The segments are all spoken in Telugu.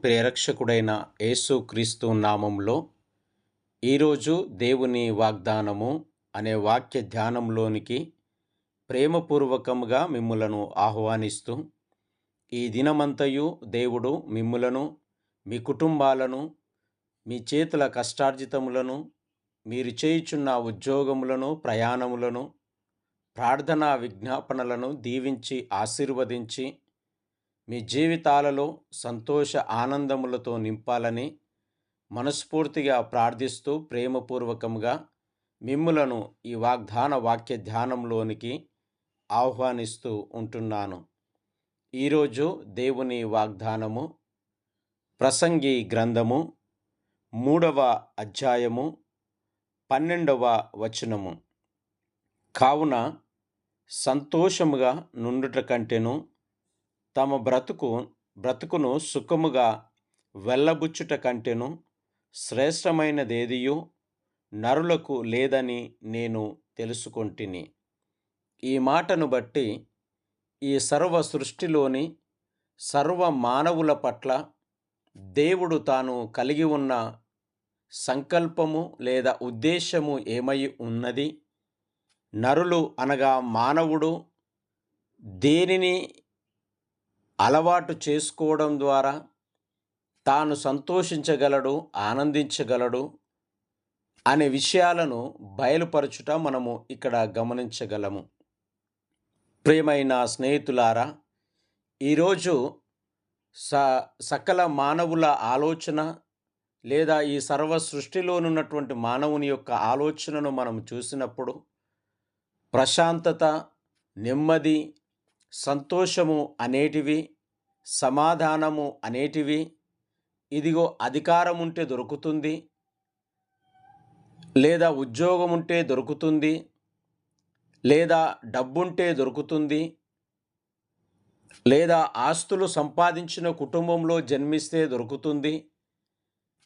ప్రేరక్షకుడైన యేసుక్రీస్తు నామంలో ఈరోజు దేవుని వాగ్దానము అనే వాక్య ధ్యానంలోనికి ప్రేమపూర్వకముగా మిమ్ములను ఆహ్వానిస్తూ ఈ దినమంతయు దేవుడు మిమ్ములను మీ కుటుంబాలను మీ చేతుల కష్టార్జితములను మీరు చేయుచున్న ఉద్యోగములను ప్రయాణములను ప్రార్థనా విజ్ఞాపనలను దీవించి ఆశీర్వదించి మీ జీవితాలలో సంతోష ఆనందములతో నింపాలని మనస్ఫూర్తిగా ప్రార్థిస్తూ ప్రేమపూర్వకంగా మిమ్ములను ఈ వాగ్దాన వాక్య ధ్యానంలోనికి ఆహ్వానిస్తూ ఉంటున్నాను. ఈరోజు దేవుని వాగ్దానము ప్రసంగి గ్రంథము మూడవ అధ్యాయము పన్నెండవ వచనము. కావున సంతోషముగా నుండుట కంటెను తమ బ్రతుకు బ్రతుకును సుఖముగా వెళ్ళబుచ్చుట కంటెను శ్రేష్టమైనదేదియు నరులకు లేదని నేను తెలుసుకొంటిని. ఈ మాటను బట్టి ఈ సర్వ సృష్టిలోని సర్వ మానవుల పట్ల దేవుడు తాను కలిగి ఉన్న సంకల్పము లేదా ఉద్దేశము ఏమై ఉన్నది? నరులు అనగా మానవుడు దేనిని అలవాటు చేసుకోవడం ద్వారా తాను సంతోషించగలడు ఆనందించగలడు అనే విషయాలను బయలుపరచుట మనము ఇక్కడ గమనించగలము. ప్రియమైన స్నేహితులారా ఈరోజు స సకల మానవుల ఆలోచన లేదా ఈ సర్వ సృష్టిలోనున్నటువంటి మానవుని యొక్క ఆలోచనను మనం చూసినప్పుడు ప్రశాంతత నెమ్మది సంతోషము అనేటివి సమాధానము అనేటివి ఇదిగో అధికారం ఉంటే దొరుకుతుంది లేదా ఉద్యోగం ఉంటే దొరుకుతుంది లేదా డబ్బుంటే దొరుకుతుంది లేదా ఆస్తులు సంపాదించిన కుటుంబంలో జన్మిస్తే దొరుకుతుంది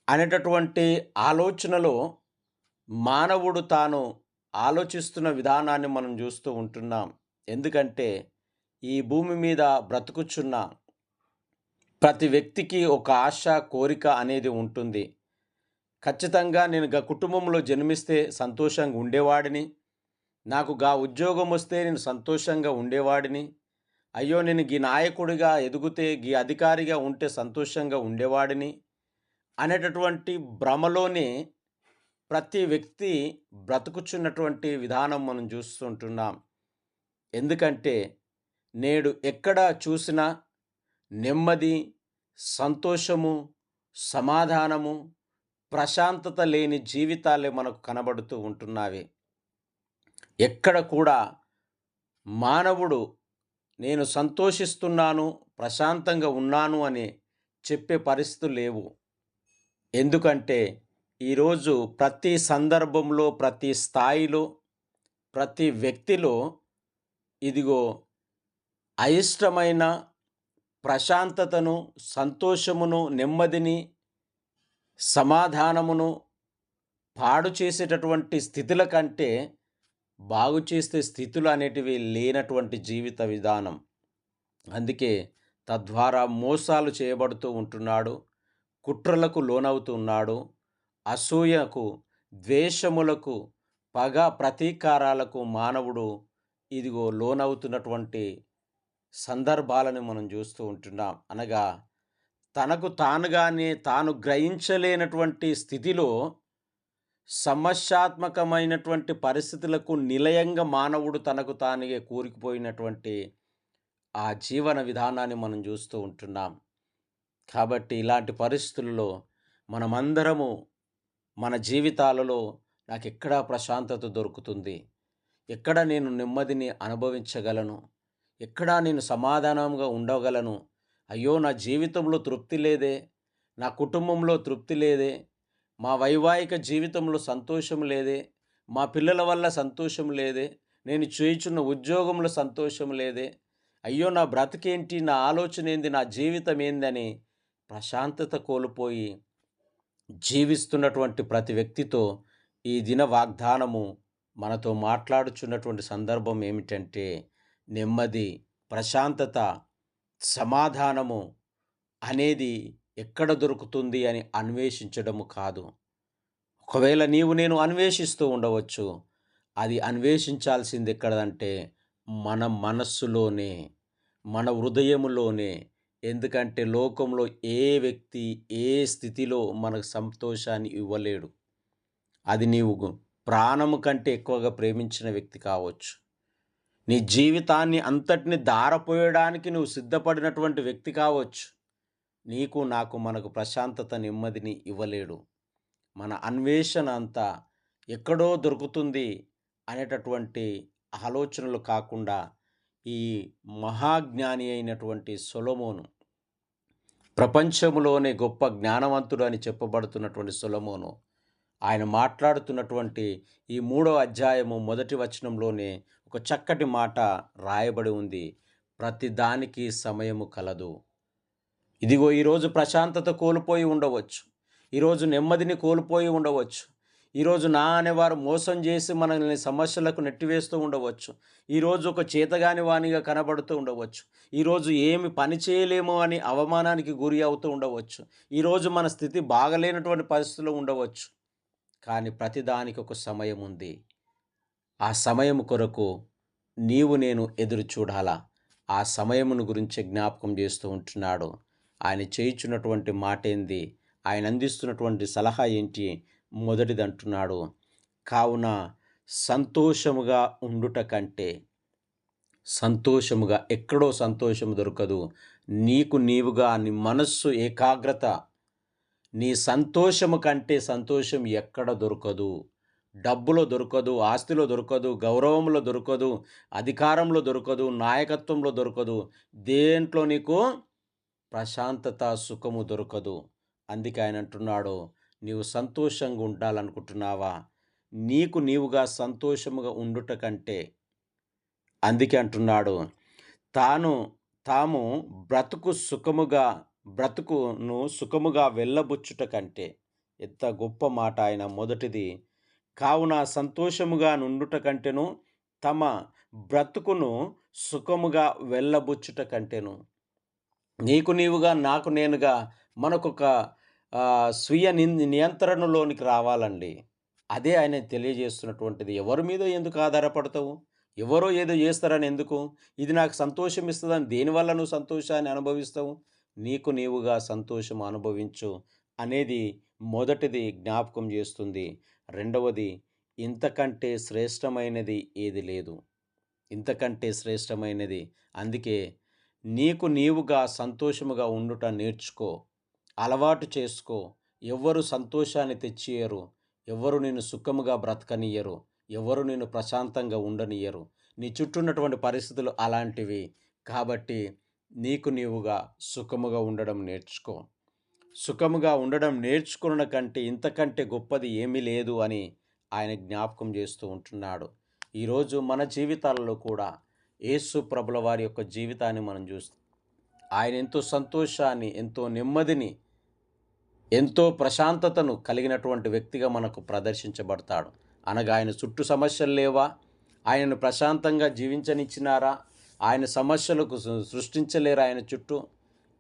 అనేటటువంటి ఆలోచనలో మానవుడు తాను ఆలోచిస్తున్న విధానాన్ని మనం చూస్తూ ఉంటున్నాం. ఎందుకంటే ఈ భూమి మీద బ్రతుకుచున్న ప్రతి వ్యక్తికి ఒక ఆశ కోరిక అనేది ఉంటుంది. ఖచ్చితంగా నేను గా కుటుంబంలో జన్మిస్తే సంతోషంగా ఉండేవాడిని. నాకు గా ఉద్యోగం వస్తే నేను సంతోషంగా ఉండేవాడిని. అయ్యో నేను గీ నాయకుడిగా ఎదుగుతే గీ అధికారిగా ఉంటే సంతోషంగా ఉండేవాడిని. అనేటటువంటి భ్రమలోనే ప్రతి వ్యక్తి బ్రతుకుచున్నటువంటి విధానం మనం చూస్తుంటున్నాం. ఎందుకంటే నేడు ఎక్కడ చూసినా నెమ్మది సంతోషము సమాధానము ప్రశాంతత లేని జీవితాలే మనకు కనబడుతూ ఉంటున్నావి. ఎక్కడ కూడా మానవుడు నేను సంతోషిస్తున్నాను ప్రశాంతంగా ఉన్నాను అని చెప్పే పరిస్థితులు లేవు. ఎందుకంటే ఈరోజు ప్రతి సందర్భంలో ప్రతి స్థాయిలో ప్రతి వ్యక్తిలో ఇదిగో అయిష్టమైన ప్రశాంతతను సంతోషమును నెమ్మదిని సమాధానమును పాడు చేసేటటువంటి స్థితుల కంటే బాగు చేసే స్థితులు అనేటివి లేనటువంటి జీవిత విధానం. అందుకే తద్వారా మోసాలు చేయబడుతూ ఉంటున్నాడు కుట్రలకు లోనవుతున్నాడు అసూయకు ద్వేషములకు పగ ప్రతీకారాలకు మానవుడు ఇదిగో లోనవుతున్నటువంటి సందర్భాలను మనం చూస్తూ ఉంటున్నాం. అనగా తనకు తానుగానే తాను గ్రహించలేనటువంటి స్థితిలో సమస్యాత్మకమైనటువంటి పరిస్థితులకు నిలయంగా మానవుడు తనకు తానుగా కూరికిపోయినటువంటి ఆ జీవన విధానాన్ని మనం చూస్తూ ఉంటున్నాం. కాబట్టి ఇలాంటి పరిస్థితుల్లో మనమందరము మన జీవితాలలో నాకు ఎక్కడా ప్రశాంతత దొరుకుతుంది. ఎక్కడ నేను నెమ్మదిని అనుభవించగలను? ఎక్కడా నేను సమాధానంగా ఉండగలను? అయ్యో నా జీవితంలో తృప్తి లేదే. నా కుటుంబంలో తృప్తి లేదే. మా వైవాహిక జీవితంలో సంతోషం లేదే. మా పిల్లల వల్ల సంతోషం లేదే. నేను చేయుచున్న ఉద్యోగంలో సంతోషం లేదే. అయ్యో నా బ్రతికేంటి? నా ఆలోచన ఏంది? నా జీవితం ఏందని ప్రశాంతత కోల్పోయి జీవిస్తున్నటువంటి ప్రతి వ్యక్తితో ఈ దిన వాగ్దానము మనతో మాట్లాడుచున్నటువంటి సందర్భం ఏమిటంటే నెమ్మది ప్రశాంతత సమాధానము అనేది ఎక్కడ దొరుకుతుంది అని అన్వేషించడము కాదు. ఒకవేళ నీవు నేను అన్వేషిస్తూ ఉండవచ్చు అది అన్వేషించాల్సింది ఎక్కడంటే మన మనస్సులోనే మన హృదయములోనే. ఎందుకంటే లోకంలో ఏ వ్యక్తి ఏ స్థితిలో మనకు సంతోషాన్ని ఇవ్వలేడు. అది నీవు ప్రాణము కంటే ఎక్కువగా ప్రేమించిన వ్యక్తి కావచ్చు. నీ జీవితాన్ని అంతటిని దారపోయడానికి నువ్వు సిద్ధపడినటువంటి వ్యక్తి కావచ్చు. నీకు నాకు మనకు ప్రశాంతత నెమ్మదిని ఇవ్వలేడు. మన అన్వేషణ అంతా ఎక్కడో దొరుకుతుంది అనేటటువంటి ఆలోచనలు కాకుండా ఈ మహాజ్ఞాని అయినటువంటి సొలమోను ప్రపంచంలోనే గొప్ప జ్ఞానవంతుడు అని చెప్పబడుతున్నటువంటి సొలమోను ఆయన మాట్లాడుతున్నటువంటి ఈ మూడో అధ్యాయము మొదటి వచనంలోనే ఒక చక్కటి మాట రాయబడి ఉంది. ప్రతిదానికి సమయము కలదు. ఇదిగో ఈరోజు ప్రశాంతత కోల్పోయి ఉండవచ్చు. ఈరోజు నెమ్మదిని కోల్పోయి ఉండవచ్చు. ఈరోజు నా అనేవారు మోసం చేసి మనల్ని సమస్యలకు నెట్టివేస్తూ ఉండవచ్చు. ఈరోజు ఒక చేతగాని వాణిగా కనబడుతూ ఉండవచ్చు. ఈరోజు ఏమి పని చేయలేమో అని అవమానానికి గురి అవుతూ ఉండవచ్చు. ఈరోజు మన స్థితి బాగలేనటువంటి పరిస్థితులు ఉండవచ్చు. కానీ ప్రతిదానికి ఒక సమయం ఉంది. ఆ సమయం కొరకు నీవు నేను ఎదురు చూడాలా? ఆ సమయమును గురించి జ్ఞాపకం చేస్తూ ఉంటున్నాడు. ఆయన చేయించున్నటువంటి మాట ఏంది ఆయన అందిస్తున్నటువంటి సలహా ఏంటి? మొదటిది అంటున్నాడు కావున సంతోషముగా ఉండుట కంటే సంతోషముగా ఎక్కడో సంతోషం దొరకదు. నీకు నీవుగా నీ మనస్సు ఏకాగ్రత నీ సంతోషము కంటే సంతోషం ఎక్కడ దొరకదు? డబ్బులో దొరకదు ఆస్తిలో దొరకదు గౌరవంలో దొరకదు అధికారంలో దొరకదు నాయకత్వంలో దొరకదు. దేంట్లో నీకు ప్రశాంతత సుఖము దొరకదు. అందుకే ఆయన అంటున్నాడు నీవు సంతోషంగా ఉండాలనుకుంటున్నావా? నీకు నీవుగా సంతోషముగా ఉండుట కంటే. అందుకే అంటున్నాడు తాను తాము బ్రతుకు సుఖముగా బ్రతుకును సుఖముగా వెళ్ళబుచ్చుట కంటే. ఎంత గొప్ప మాట ఆయన మొదటిది. కావున సంతోషముగా నుండుట కంటేను తమ బ్రతుకును సుఖముగా వెళ్ళబుచ్చుట కంటేను. నీకు నీవుగా నాకు నేనుగా మనకొక స్వీయ నియంత్రణలోనికి రావాలండి. అదే ఆయన తెలియజేస్తున్నటువంటిది. ఎవరి మీద ఎందుకు ఆధారపడతావు? ఎవరో ఏదో చేస్తారని ఎందుకు? ఇది నాకు సంతోషం ఇస్తుందని దేనివల్ల నువ్వు సంతోషాన్ని అనుభవిస్తావు? నీకు నీవుగా సంతోషం అనుభవించు అనేది మొదటిది జ్ఞాపకం చేస్తుంది. రెండవది ఇంతకంటే శ్రేష్టమైనది ఏది లేదు. ఇంతకంటే శ్రేష్టమైనది. అందుకే నీకు నీవుగా సంతోషముగా ఉండుట నేర్చుకో. అలవాటు చేసుకో. ఎవ్వరు సంతోషాన్ని తెచ్చియరు ఎవరు నేను సుఖముగా బ్రతకనియరు ఎవరు నేను ప్రశాంతంగా ఉండనియరు నీ చుట్టూ ఉన్నటువంటి పరిస్థితులు అలాంటివి. కాబట్టి నీకు నీవుగా సుఖముగా ఉండడం నేర్చుకో. సుఖముగా ఉండడం నేర్చుకున్న కంటే ఇంతకంటే గొప్పది ఏమీ లేదు అని ఆయన జ్ఞాపకం చేస్తూ ఉంటున్నాడు. ఈరోజు మన జీవితాలలో కూడా యేసు ప్రభుల వారి యొక్క జీవితాన్ని మనం చూస్తాం ఆయన ఎంతో సంతోషాన్ని ఎంతో నెమ్మదిని ఎంతో ప్రశాంతతను కలిగినటువంటి వ్యక్తిగా మనకు ప్రదర్శించబడతాడు. అనగా ఆయన చుట్టూ సమస్యలు లేవా? ఆయనను ప్రశాంతంగా జీవించనిచ్చినారా? ఆయన సమస్యలకు సృష్టించలేరా ఆయన చుట్టూ?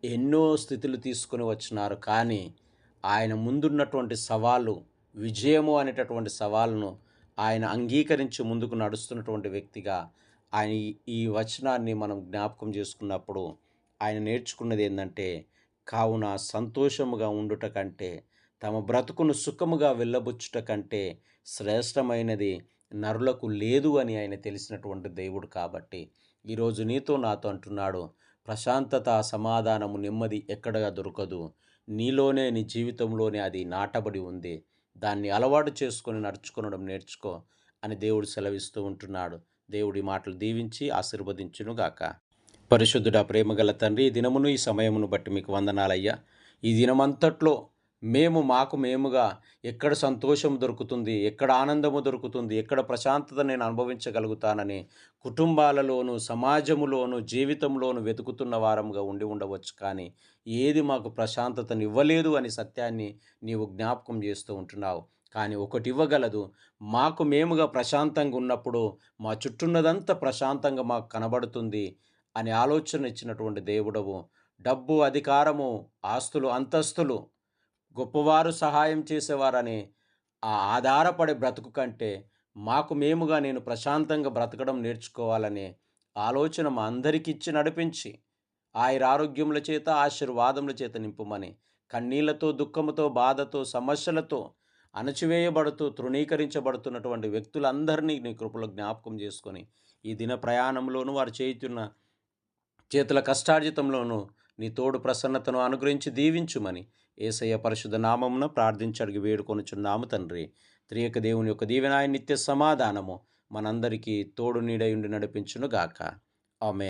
ఎన్నో స్థితులు తీసుకుని వచ్చినారు. కానీ ఆయన ముందున్నటువంటి సవాలు విజయము అనేటటువంటి సవాలును ఆయన అంగీకరించి ముందుకు నడుస్తున్నటువంటి వ్యక్తిగా ఆయన ఈ వచనాన్ని మనం జ్ఞాపకం చేసుకున్నప్పుడు ఆయన నేర్చుకున్నది ఏంటంటే కావున సంతోషముగా ఉండుట కంటే తమ బ్రతుకును సుఖముగా వెళ్ళబుచ్చుట కంటే శ్రేష్టమైనది నరులకు లేదు అని ఆయన తెలిసినటువంటి దేవుడు కాబట్టి ఈరోజు నీతో నాతో అంటున్నాడు ప్రశాంతత సమాధానము నెమ్మది ఎక్కడగా దొరకదు. నీలోనే నీ జీవితంలోనే అది నాటబడి ఉంది. దాన్ని అలవాటు చేసుకొని నడుచుకునడం నేర్చుకో అని దేవుడు సెలవిస్తూ ఉంటున్నాడు. దేవుడి మాటలు దీవించి ఆశీర్వదించునుగాక. పరిశుద్ధుడ ప్రేమగల తండ్రి దినమును ఈ సమయమును బట్టి మీకు వందనాలయ్యా. ఈ దినమంతట్లో మేము మాకు మేముగా ఎక్కడ సంతోషం దొరుకుతుంది ఎక్కడ ఆనందము దొరుకుతుంది ఎక్కడ ప్రశాంతత నేను అనుభవించగలుగుతానని కుటుంబాలలోను సమాజములోను జీవితంలోను వెతుకుతున్న వారంగా ఉండి ఉండవచ్చు. కానీ ఏది మాకు ప్రశాంతతను ఇవ్వలేదు అని సత్యాన్ని నీవు జ్ఞాపకం చేస్తూ ఉంటున్నావు. కానీ ఒకటి ఇవ్వగలదు మాకు మేముగా ప్రశాంతంగా ఉన్నప్పుడు మా చుట్టూన్నదంతా ప్రశాంతంగా మాకు కనబడుతుంది అని ఆలోచన ఇచ్చినటువంటి దేవుడవు. డబ్బు అధికారము ఆస్తులు అంతస్తులు గొప్పవారు సహాయం చేసేవారని ఆ ఆధారపడే బ్రతుకు కంటే మాకు మేముగా నేను ప్రశాంతంగా బ్రతకడం నేర్చుకోవాలనే ఆలోచన మా అందరికీ ఇచ్చి నడిపించి ఆయన ఆరోగ్యముల చేత ఆశీర్వాదముల చేత నింపుమని కన్నీళ్ళతో దుఃఖముతో బాధతో సమస్యలతో అణచివేయబడుతూ తృణీకరించబడుతున్నటువంటి వ్యక్తులందరినీ నీ కృపలో జ్ఞాపకం చేసుకొని ఈ దిన ప్రయాణంలోనూ వారు చేయుతున్న చేతుల కష్టార్జితంలోనూ నీ తోడు ప్రసన్నతను అనుగ్రహించి దీవించుమని ఏసయ్య పరిశుద్ధ నామమున ప్రార్థించడిగి వేడుకొనుచున్నాము తండ్రి. త్రియక దేవుని యొక్క దీవెనాయ నిత్య సమాధానము మనందరికీ తోడు నీడయుండి నడిపించును గాక ఆమె